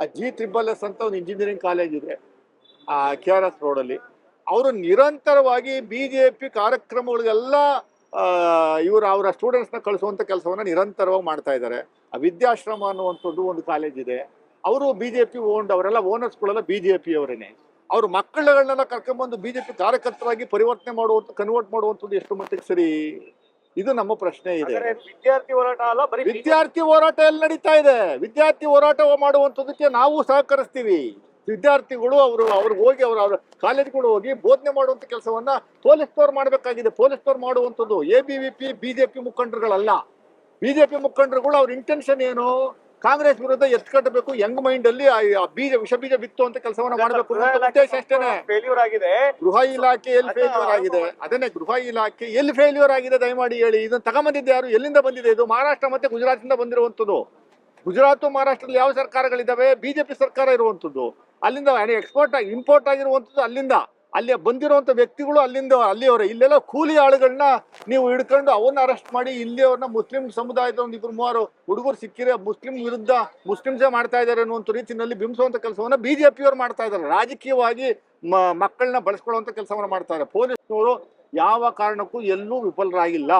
ಆ G triple S ಅಂತ ಒಂದು ಇಂಜಿನಿಯರಿಂಗ್ ಕಾಲೇಜ್ ಇದೆ, ಆ ಕೆ ಆರ್ ಎಸ್ ರೋಡಲ್ಲಿ ಅವರು ನಿರಂತರವಾಗಿ ಬಿ ಜೆ ಪಿ ಕಾರ್ಯಕ್ರಮಗಳಿಗೆಲ್ಲ ಇವರು ಅವರ ಸ್ಟೂಡೆಂಟ್ಸ್ನ ಕಳಿಸುವಂಥ ಕೆಲಸವನ್ನು ನಿರಂತರವಾಗಿ ಮಾಡ್ತಾ ಇದ್ದಾರೆ. ಆ ವಿದ್ಯಾಶ್ರಮ ಅನ್ನುವಂಥದ್ದು ಒಂದು ಕಾಲೇಜ್ ಇದೆ. ಅವರು ಬಿ ಜೆ ಪಿ ಓನ್ಡ್ ಅವರೆಲ್ಲ ಓನರ್ಸ್ಗಳೆಲ್ಲ ಬಿ ಜೆ ಪಿ ಅವರೇನೆ. ಅವ್ರ ಮಕ್ಕಳುಗಳನ್ನೆಲ್ಲ ಕರ್ಕೊಂಡ್ಬಂದು ಬಿ ಜೆ ಪಿ ಕಾರ್ಯಕರ್ತರಾಗಿ ಪರಿವರ್ತನೆ ಮಾಡುವಂಥ ಕನ್ವರ್ಟ್ ಮಾಡುವಂಥದ್ದು ಎಷ್ಟು ಮಟ್ಟಿಗೆ ಸರಿ ಇದು ನಮ್ಮ ಪ್ರಶ್ನೆ ಇದೆ. ವಿದ್ಯಾರ್ಥಿ ಹೋರಾಟ ಅಲ್ಲ ಬರೀ ವಿದ್ಯಾರ್ಥಿ ಹೋರಾಟ ಎಲ್ಲಿ ನಡೀತಾ ಇದೆ? ವಿದ್ಯಾರ್ಥಿ ಹೋರಾಟ ಮಾಡುವಂಥದ್ದಕ್ಕೆ ನಾವು ಸಹಕರಿಸ್ತೀವಿ. ವಿದ್ಯಾರ್ಥಿಗಳು ಅವರು ಅವ್ರಿಗೆ ಹೋಗಿ ಅವ್ರ ಅವ್ರ ಕಾಲೇಜ್ಗಳು ಹೋಗಿ ಬೋಧನೆ ಮಾಡುವಂತ ಕೆಲಸವನ್ನ ಪೊಲೀಸ್ನವ್ರು ಮಾಡಬೇಕಾಗಿದೆ. ಪೊಲೀಸ್ನವ್ರು ಮಾಡುವಂಥದ್ದು A B V P BJP ಮುಖಂಡರುಗಳಲ್ಲ. BJP ಮುಖಂಡರುಗಳು ಅವ್ರ ಇಂಟೆನ್ಷನ್ ಏನು? ಕಾಂಗ್ರೆಸ್ ವಿರುದ್ಧ ಎತ್ಕಟ್ಟಬೇಕು ಯಂಗ್ ಮೈಂಡ್ ಅಲ್ಲಿ ಆ- ಬೀಜ ವಿಷ ಬೀಜ ಬಿತ್ತು ಅಂತ ಕೆಲಸವನ್ನ ಮಾಡಬೇಕು ಉದ್ದೇಶ ಅಷ್ಟೇನೆ. ಫೇಲ್ಯೂರ್ ಆಗಿದೆ. ಗೃಹ ಇಲಾಖೆ ಎಲ್ಲಿ ಫೇಲ್ಯೂರ್ ಆಗಿದೆ? ಅದನ್ನೇ ಗೃಹ ಇಲಾಖೆ ಎಲ್ಲಿ ಫೇಲ್ಯೂರ್ ಆಗಿದೆ ದಯಮಾಡಿ ಹೇಳಿ. ಇದನ್ನ ತಗೊಂಬಂದಿದ್ದು ಯಾರು? ಎಲ್ಲಿಂದ ಬಂದಿದೆ ಇದು? ಮಹಾರಾಷ್ಟ್ರ ಮತ್ತೆ ಗುಜರಾತ್ ಇಂದ ಬಂದಿರುವಂತದ್ದು ಗುಜರಾತ್ ಮಹಾರಾಷ್ಟ್ರದಲ್ಲಿ ಯಾವ ಸರ್ಕಾರಗಳಿದಾವೆ ಬಿಜೆಪಿ ಸರ್ಕಾರ ಇರುವಂತದ್ದು ಅಲ್ಲಿಂದ ಎಕ್ಸ್ಪೋರ್ಟ್ ಆಗಿ ಇಂಪೋರ್ಟ್ ಆಗಿರುವಂತದ್ದು ಅಲ್ಲಿಂದ. ಅಲ್ಲಿ ಬಂದಿರುವಂತ ವ್ಯಕ್ತಿಗಳು ಅಲ್ಲಿಂದ ಅಲ್ಲಿಯವರೇ. ಇಲ್ಲೆಲ್ಲ ಕೂಲಿ ಆಳುಗಳನ್ನ ನೀವು ಹಿಡ್ಕೊಂಡು ಅವನ್ನ ಅರೆಸ್ಟ್ ಮಾಡಿ ಇಲ್ಲಿಯವ್ರನ್ನ ಮುಸ್ಲಿಂ ಸಮುದಾಯದ ಒಂದು ಇಬ್ಬರು ಮೂವರು ಹುಡುಗರು ಸಿಕ್ಕಿರೆ ಮುಸ್ಲಿಂ ವಿರುದ್ಧ ಮುಸ್ಲಿಮ್ಸೇ ಮಾಡ್ತಾ ಇದ್ದಾರೆ ಅನ್ನುವಂಥ ರೀತಿಯಲ್ಲಿ ಬಿಂಬಿಸುವಂತ ಕೆಲಸವನ್ನ ಬಿಜೆಪಿಯವರು ಮಾಡ್ತಾ ಇದ್ದಾರೆ. ರಾಜಕೀಯವಾಗಿ ಮಕ್ಕಳನ್ನ ಬಳಸ್ಕೊಳ್ಳುವಂತ ಕೆಲಸವನ್ನ ಮಾಡ್ತಾರೆ ಪೊಲೀಸ್ನವರು ಯಾವ ಕಾರಣಕ್ಕೂ ಎಲ್ಲೂ ವಿಫಲರಾಗಿಲ್ಲ.